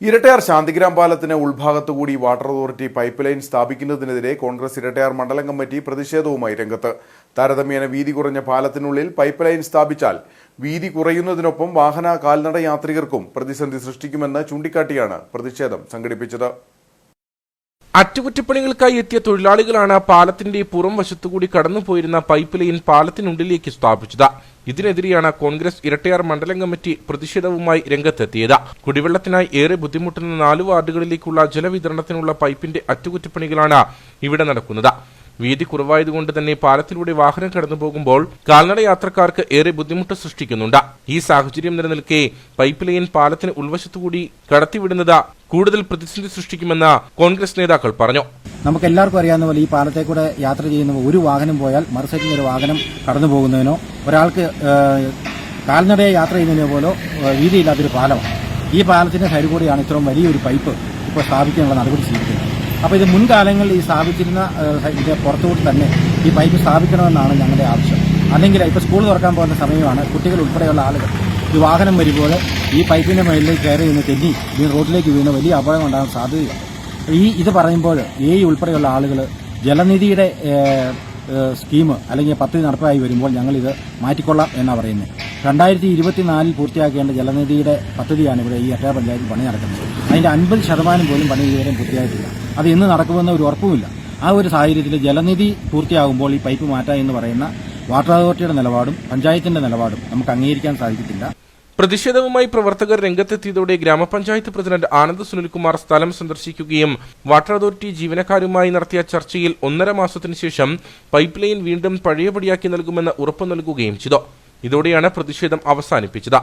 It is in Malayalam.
ഇരട്ടയാർ ശാന്തിഗ്രാം പാലത്തിന് ഉൾഭാഗത്തുകൂടി വാട്ടർ അതോറിറ്റി പൈപ്പ് ലൈൻ സ്ഥാപിക്കുന്നതിനെതിരെ കോൺഗ്രസ് ഇരട്ടയാർ മണ്ഡലം കമ്മിറ്റി പ്രതിഷേധവുമായി രംഗത്ത്. താരതമ്യേന വീതി കുറഞ്ഞ പാലത്തിനുള്ളിൽ പൈപ്പ് ലൈൻ സ്ഥാപിച്ചാൽ വീതി കുറയുന്നതിനൊപ്പം വാഹന കാൽനട യാത്രികർക്കും പ്രതിസന്ധി സൃഷ്ടിക്കുമെന്ന് ചൂണ്ടിക്കാട്ടിയാണ് പ്രതിഷേധം സംഘടിപ്പിച്ചത്. അറ്റകുറ്റപ്പണികൾക്കായി എത്തിയ തൊഴിലാളികളാണ് പാലത്തിന്റെ പുറം വശത്തുകൂടി കടന്നുപോയിരുന്ന പൈപ്പ് ലൈൻ പാലത്തിനുള്ളിലേക്ക് സ്ഥാപിച്ചത്. ഇതിനെതിരെയാണ് കോൺഗ്രസ് ഇരട്ടയാർ മണ്ഡലം കമ്മിറ്റി പ്രതിഷേധവുമായി രംഗത്തെത്തിയത്. കുടിവെള്ളത്തിനായി ഏറെ ബുദ്ധിമുട്ടുന്ന നാല് വാർഡുകളിലേക്കുള്ള ജലവിതരണത്തിനുള്ള പൈപ്പിന്റെ അറ്റകുറ്റപ്പണികളാണ് ഇവിടെ നടക്കുന്നത്. വീതി കുറവായതുകൊണ്ട് തന്നെ പാലത്തിലൂടെ വാഹനം കടന്നു പോകുമ്പോൾ കാൽനട യാത്രക്കാർക്ക് ഏറെ ബുദ്ധിമുട്ട് സൃഷ്ടിക്കുന്നുണ്ട്. ഈ സാഹചര്യം നിലനിൽക്കെ പൈപ്പ് ലൈൻ പാലത്തിന് ഉൾവശത്തുകൂടി കടത്തിവിടുന്നത് കൂടുതൽ പ്രതിസന്ധി സൃഷ്ടിക്കുമെന്ന് കോൺഗ്രസ് നേതാക്കൾ പറഞ്ഞു. നമുക്ക് എല്ലാവർക്കും അറിയാവുന്ന പോലെ ഈ പാലത്തെ കൂടെ യാത്ര ചെയ്യുന്ന ഒരു വാഹനം പോയാൽ മറുസൈറ്റിൽ ഒരു വാഹനം കടന്നു പോകുന്നതിനോ ഒരാൾക്ക് കാൽനടയെ യാത്ര ചെയ്യുന്നതിനോ പോലോ വീതിയില്ലാത്തൊരു പാലമാണ്. ഈ പാലത്തിന്റെ സൈഡ് കൂടിയാണ് ഇത്രയും വലിയൊരു പൈപ്പ് ഇപ്പോൾ സ്ഥാപിക്കാനുള്ള നടപടി സ്വീകരിക്കുന്നത്. അപ്പോൾ ഇത് മുൻകാലങ്ങളിൽ ഈ സ്ഥാപിച്ചിരുന്ന ഇത് പുറത്തുകൂടി തന്നെ ഈ പൈപ്പ് സ്ഥാപിക്കണമെന്നാണ് ഞങ്ങളുടെ ആവശ്യം. അല്ലെങ്കിൽ ഇപ്പോൾ സ്കൂൾ തുറക്കാൻ പോകുന്ന സമയമാണ് കുട്ടികൾ ഉൾപ്പെടെയുള്ള ആളുകൾ ഈ വാഹനം വരുമ്പോൾ ഈ പൈപ്പിന്റെ മുകളിലേക്ക് കയറി നിന്ന് തെന്നി ഈ റോഡിലേക്ക് വീണ് വലിയ അപകടം ഉണ്ടാകാൻ സാധ്യതയുണ്ട് ഈ ഇത് പറയുമ്പോൾ എ ഉൾപ്പെടെയുള്ള ആളുകൾ ജലനിധിയുടെ സ്കീം അല്ലെങ്കിൽ പദ്ധതി നടപ്പായി വരുമ്പോൾ ഞങ്ങളിത് മാറ്റിക്കൊള്ളാം എന്നാണ് പറയുന്നത്. രണ്ടായിരത്തി ഇരുപത്തിനാലിൽ പൂർത്തിയാക്കേണ്ട ജലനിധിയുടെ പദ്ധതിയാണ് ഇവിടെ ഈ എട്ടയ പഞ്ചായത്തിൽ പണി നടക്കുന്നത്. അതിന്റെ അൻപത് ശതമാനം പോലും പണി ഇതുവരെ പൂർത്തിയായിട്ടില്ല. അത് ഇന്ന് നടക്കുമെന്ന ഒരു ഉറപ്പുമില്ല. ആ ഒരു സാഹചര്യത്തിൽ ജലനിധി പൂർത്തിയാകുമ്പോൾ ഈ പൈപ്പ് മാറ്റാ എന്ന് പറയുന്ന വാട്ടർ അതോറിറ്റിയുടെ നിലപാടും പഞ്ചായത്തിന്റെ നിലപാടും നമുക്ക് അംഗീകരിക്കാൻ സാധിക്കത്തില്ല. പ്രതിഷേധവുമായി പ്രവർത്തകർ രംഗത്തെത്തിയതോടെ ഗ്രാമപഞ്ചായത്ത് പ്രസിഡന്റ് ആനന്ദ് സുനിൽകുമാർ സ്ഥലം സന്ദർശിക്കുകയും വാട്ടർ അതോറിറ്റി ജീവനക്കാരുമായി നടത്തിയ ചർച്ചയിൽ ഒന്നര മാസത്തിനു ശേഷം പൈപ്പ് ലൈൻ വീണ്ടും പഴയപടിയാക്കി നൽകുമെന്ന് ഉറപ്പു നൽകുകയും ചെയ്തു. ഇതോടെയാണ് പ്രതിഷേധം അവസാനിപ്പിച്ചത്